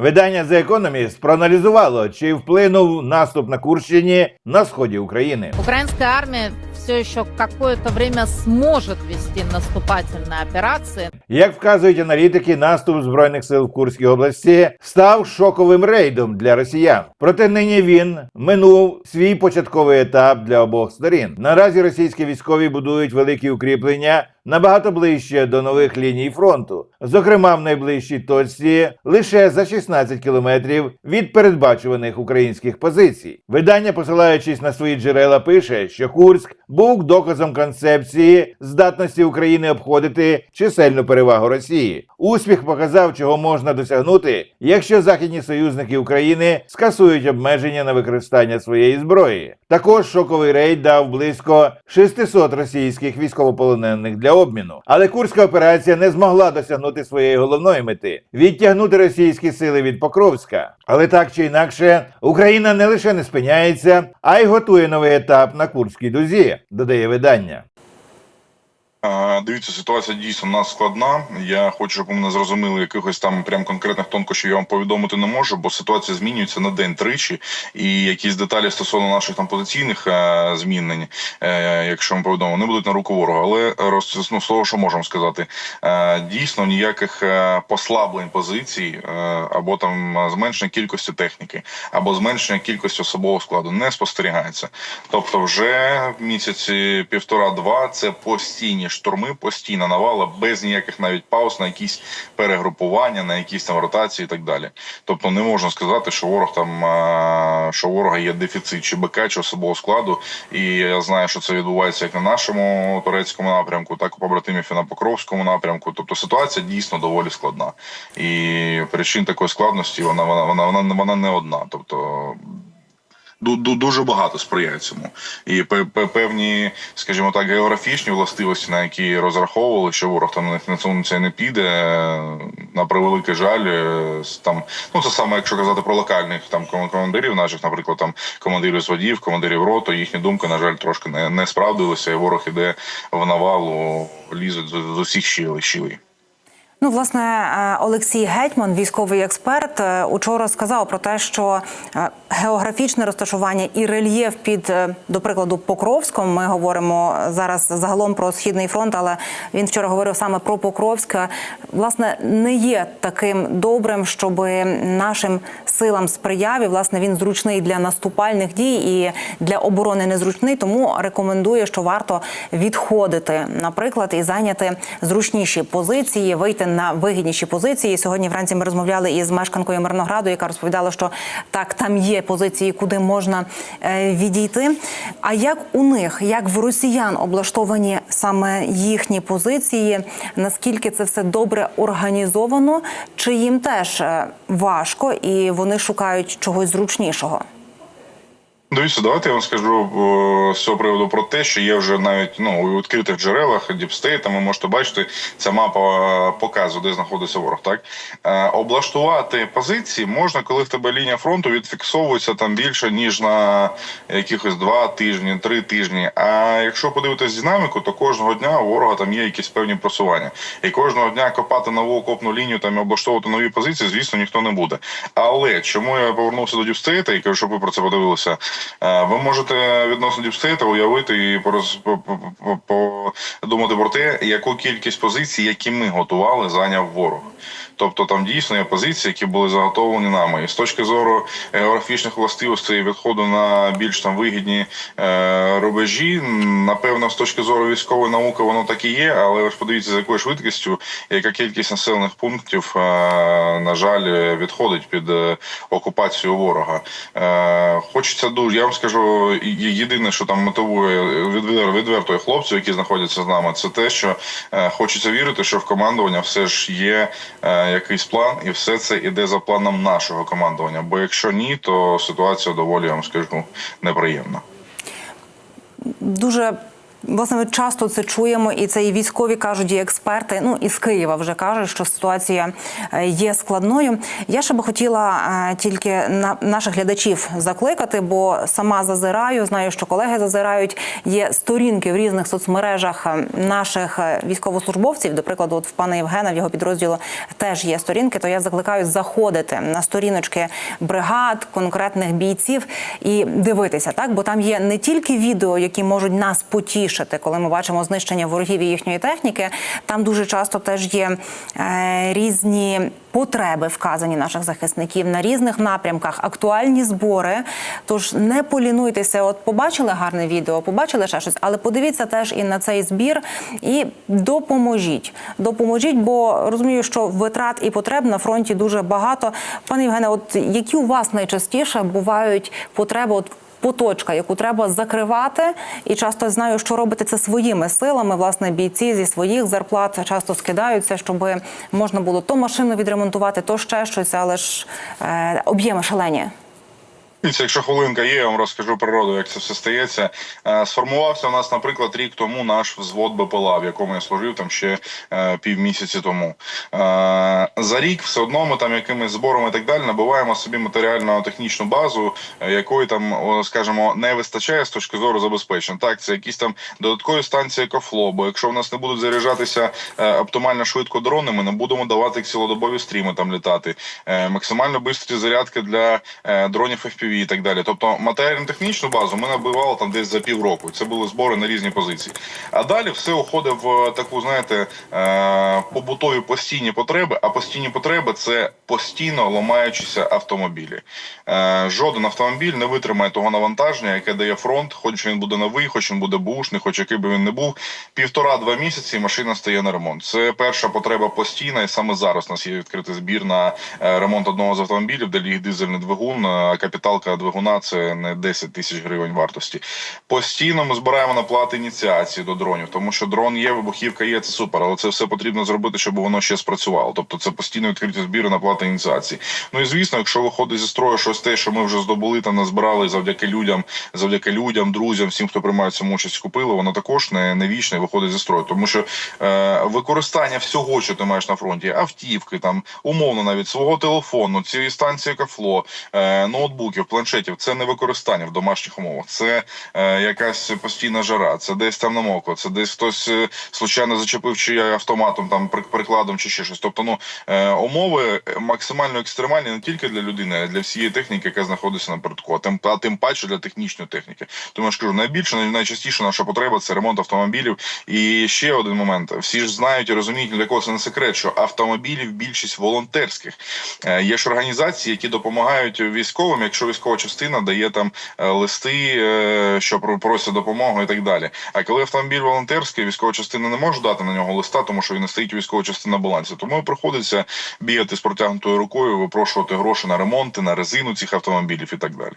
Видання The Economist проаналізувало, чи вплинув наступ на Курщині на сході України. Украинская армия все еще какое-то время сможет вести наступательные операции. Як вказують аналітики, наступ збройних сил в Курській області став шоковим рейдом для росіян. Проте нині він минув свій початковий етап для обох сторін. Наразі російські військові будують великі укріплення набагато ближче до нових ліній фронту, зокрема в найближчій точці лише за 16 кілометрів від передбачуваних українських позицій. Видання, посилаючись на свої джерела, пише, що Курськ був доказом концепції здатності України обходити чисельну перевагу Росії. Успіх показав, чого можна досягнути, якщо західні союзники України скасують обмеження на використання своєї зброї. Також шоковий рейд дав близько 600 російських військовополонених для обміну. Але курська операція не змогла досягнути своєї головної мети відтягнути російські сили від Покровська. Але так чи інакше, Україна не лише не спиняється, а й готує новий етап на Курській дузі, додає видання. Дивіться, ситуація дійсно у нас складна. Я хочу, щоб ви мене зрозуміли, якихось там прям конкретних тонкощів я вам повідомити не можу, бо ситуація змінюється на день тричі, і якісь деталі стосовно наших там позиційних е, змінень, е, якщо ми повідомимо, не будуть на руку ворога. Але ну, з того, що можемо сказати, е, дійсно ніяких послаблень позицій або там зменшення кількості техніки, або зменшення кількості особового складу не спостерігається. Тобто, вже місяці півтора-два це постійні штурми, постійна навала, без ніяких навіть пауз на якісь перегрупування, на якісь там ротації і так далі. Тобто, не можна сказати, що ворог там що ворога є дефіцит чи БК, чи особового складу. І я знаю, що це відбувається як на нашому турецькому напрямку, так і побратимів і на Покровському напрямку. Тобто ситуація дійсно доволі складна. І причин такої складності вона вона вона вона, вона не одна. Тобто дуже багато сприяє цьому. І пе- пе- певні, скажімо так, географічні властивості, на які розраховували, що ворог там на це не піде. На превеликий жаль, е, там ну це саме, якщо казати про локальних там командирів, наших, наприклад, там командирів зводів, командирів роту, їхні думки, на жаль, трошки не, не справдилися, і ворог іде в навалу, лізуть з усіх щілей щілей. Ну, власне, е, Олексій Гетьман, військовий експерт, е, учора сказав про те, що е, географічне розташування і рельєф під, до прикладу, Покровськом. Ми говоримо зараз загалом про східний фронт, але він вчора говорив саме про Покровськ. е, Власне, не є таким добрим, щоб нашим силам сприяв. І, власне, він зручний для наступальних дій і для оборони незручний. Тому рекомендує, що варто відходити, наприклад, і зайняти зручніші позиції, вийти на вигідніші позиції. Сьогодні вранці ми розмовляли із мешканкою Мирнограду, яка розповідала, що так там є позиції, куди можна е, відійти. А як у них, як в росіян облаштовані саме їхні позиції? Наскільки це все добре організовано? Чи їм теж е, важко і вони шукають чогось зручнішого? Дивіться, давайте я вам скажу з цього приводу про те, що є вже навіть ну у відкритих джерелах Діпстейта. Ви можете бачити, ця мапа е, показує, де знаходиться ворог. Так е, облаштувати позиції можна, коли в тебе лінія фронту відфіксовується там більше ніж на якихось два тижні, три тижні. А якщо подивитись динаміку, то кожного дня у ворога там є якісь певні просування, і кожного дня копати нову окопну лінію там і облаштовувати нові позиції, звісно, ніхто не буде. Але чому я повернувся до Діпстейта і кажу, щоб ви про це подивилися? Е, Ви можете відносно Діпстейта уявити і пороз по- по- по- подумати про те, яку кількість позицій, які ми готували, зайняв ворог. Тобто там дійсно є позиції, які були заготовлені нами. І з точки зору географічних властивостей відходу на більш там вигідні е, рубежі, напевно, з точки зору військової науки воно так і є, але ви ж подивіться, з якою швидкістю, яка кількість населених пунктів, е, на жаль, відходить під е, окупацію ворога. Е, хочеться дуже, я вам скажу, єдине, що там мотивує відвер- відвертої хлопців, які знаходяться з нами, це те, що е, хочеться вірити, що в командування все ж є е, якийсь план, і все це іде за планом нашого командування. Бо якщо ні, то ситуація доволі я вам скажу неприємна. дуже Власне, ми часто це чуємо, і це і військові кажуть, і експерти. Ну і з Києва вже кажуть, що ситуація е, є складною. Я ще би хотіла е, тільки на наших глядачів закликати, бо сама зазираю, знаю, що колеги зазирають. Є сторінки в різних соцмережах е, наших військовослужбовців. До прикладу, от в пана Євгена в його підрозділу теж є сторінки. То я закликаю заходити на сторіночки бригад, конкретних бійців і дивитися, так бо там є не тільки відео, які можуть нас потішити, коли ми бачимо знищення ворогів і їхньої техніки. Там дуже часто теж є е, різні потреби вказані наших захисників на різних напрямках, актуальні збори. Тож не полінуйтеся, от побачили гарне відео, побачили ще щось, але подивіться теж і на цей збір і допоможіть. Допоможіть, бо розумію, що витрат і потреб на фронті дуже багато. Пане Євгене, от які у вас найчастіше бувають потреби? От Поточка, яку треба закривати, і часто знаю, що робити це своїми силами. Власне, бійці зі своїх зарплат часто скидаються, щоб можна було то машину відремонтувати, то ще щось, але ж е, об'єми шалені. Якщо хвилинка є, я вам розкажу природу, як це все стається. Е, Сформувався у нас, наприклад, рік тому наш взвод БПЛА, в якому я служив там ще е, півмісяці тому. Е, За рік все одно ми там якимись зборами і так далі набуваємо собі матеріально-технічну базу, е, якої там, скажімо, не вистачає з точки зору забезпечення. Так, це якісь там додаткові станції екофло, бо якщо в нас не будуть заряджатися оптимально швидко дрони, ми не будемо давати цілодобові стріми там літати. Максимально швидкі зарядки для дронів FPV і так далі. Тобто матеріально-технічну базу ми набивали там десь за півроку. Це були збори на різні позиції. А далі все уходить в таку, знаєте, е, побутові постійні потреби. А постійні потреби це постійно ламаючіся автомобілі. Е, Жоден автомобіль не витримає того навантаження, яке дає фронт, хоч він буде новий, хоч він буде бушний, хоч який би він не був. Півтора-два місяці машина стає на ремонт. Це перша потреба постійна, і саме зараз у нас є відкритий збір на е, ремонт одного з автомобілів, де ліг дизельний двигун, а капіталка двигуна це не 10 тисяч гривень вартості. Постійно ми збираємо на плати ініціації до дронів, тому що дрон є, вибухівка є, це супер, але це все потрібно зробити, щоб воно ще спрацювало. Тобто це постійно відкриті збіри на плати ініціації. Ну і звісно, якщо виходить зі строю щось те, що ми вже здобули та назбирали завдяки людям, завдяки людям, друзям, всім, хто приймає цьому участь, купили, воно також не, не вічне виходить зі строю. Тому що е, використання всього, що ти маєш на фронті, автівки, там умовно навіть свого телефону, цієї станції кафло, е, ноутбуків, планшетів, це не використання в домашніх умовах. Це е, якась постійна жара, це десь там намокло, це десь хтось е, случайно зачепив чи автоматом, там прикладом чи ще щось. Тобто, ну е, умови максимально екстремальні не тільки для людини, а для всієї техніки, яка знаходиться на передку, а тим, а тим паче для технічної техніки. Тому я ж кажу, найбільше най- найчастіше наша потреба це ремонт автомобілів. І ще один момент: всі ж знають і розуміють, для кого це не секрет, що автомобілів більшість волонтерських. Е, Є ж організації, які допомагають військовим, якщо військова частина дає там е, листи, е, що просять допомогу і так далі. А коли автомобіль волонтерський, військова частина не може дати на нього листа, тому що він не стоїть військова частина балансі. Тому приходиться бігати з протягнутою рукою, випрошувати гроші на ремонти, на резину цих автомобілів і так далі.